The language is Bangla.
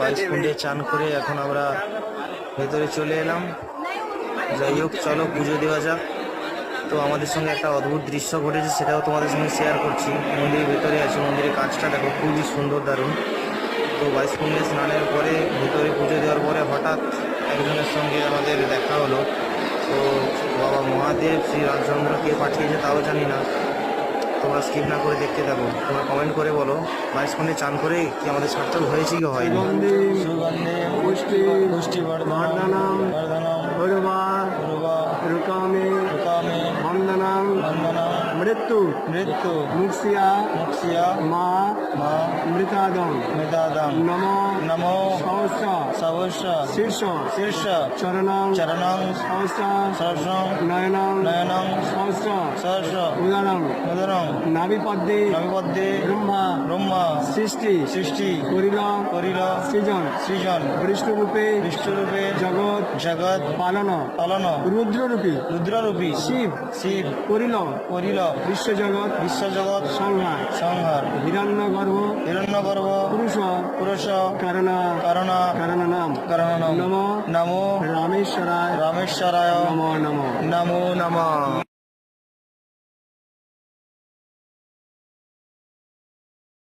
বাইশ চান করে এখন আমরা ভেতরে চলে এলাম। যাই হোক, চলো, পুজো দেওয়া যাক। তো আমাদের সঙ্গে একটা অদ্ভুত দৃশ্য ঘটেছে, সেটাও তোমাদের সঙ্গে শেয়ার করছি। মন্দিরের ভেতরে আছে, মন্দিরের কাজটা দেখো, খুবই সুন্দর, দারুণ। তো বাইশ কুণ্ডে স্নানের পরে, ভেতরে পুজো দেওয়ার পরে হঠাৎ একজনের সঙ্গে আমাদের দেখা হলো। তো বাবা মহাদেব, শ্রী রামচন্দ্র কে পাঠিয়েছে, তাও জানি না। তোমরা স্কিপ না করে দেখতে থাকো। তোমরা কমেন্ট করে বলো বাইশ ফোনে চান করে কি আমাদের সার্থক হয়েছে কি হয় মৃত্যু মৃত্যু মুক্সিয়া মুক্সিয়া মা মা মৃতাদম মৃদাদাম নম নমো সহস্র সবস্য শীর্ষ শীর্ষ চরণং চরণং সহস্র সহস্রং নয়নং নয়নং সহস্র সহস্র উদারং উদরং নাভিপদ্মে নবিপদ্যে ব্রহ্মা ব্রহ্মা সৃষ্টি সৃষ্টি করিল করিল সৃজন সৃজন বিষ্ণুরূপে বিষ্ণুরূপে জগৎ জগৎ পালন পালন রুদ্ররূপী রুদ্ররূপী শিব শিব করিল করিল বিশ্বজগৎ বিশ্বজগৎ সংহার সংহার হিরণ্য গর্ভ হিরণ্য গর্ভ পুরুষ। পুরুষ। কারণ। কারণ। কারণ নাম। কারণ নাম। নমো। রামেশ্বরায়। রামেশ্বরায়। নমো নমো। নমো নমঃ।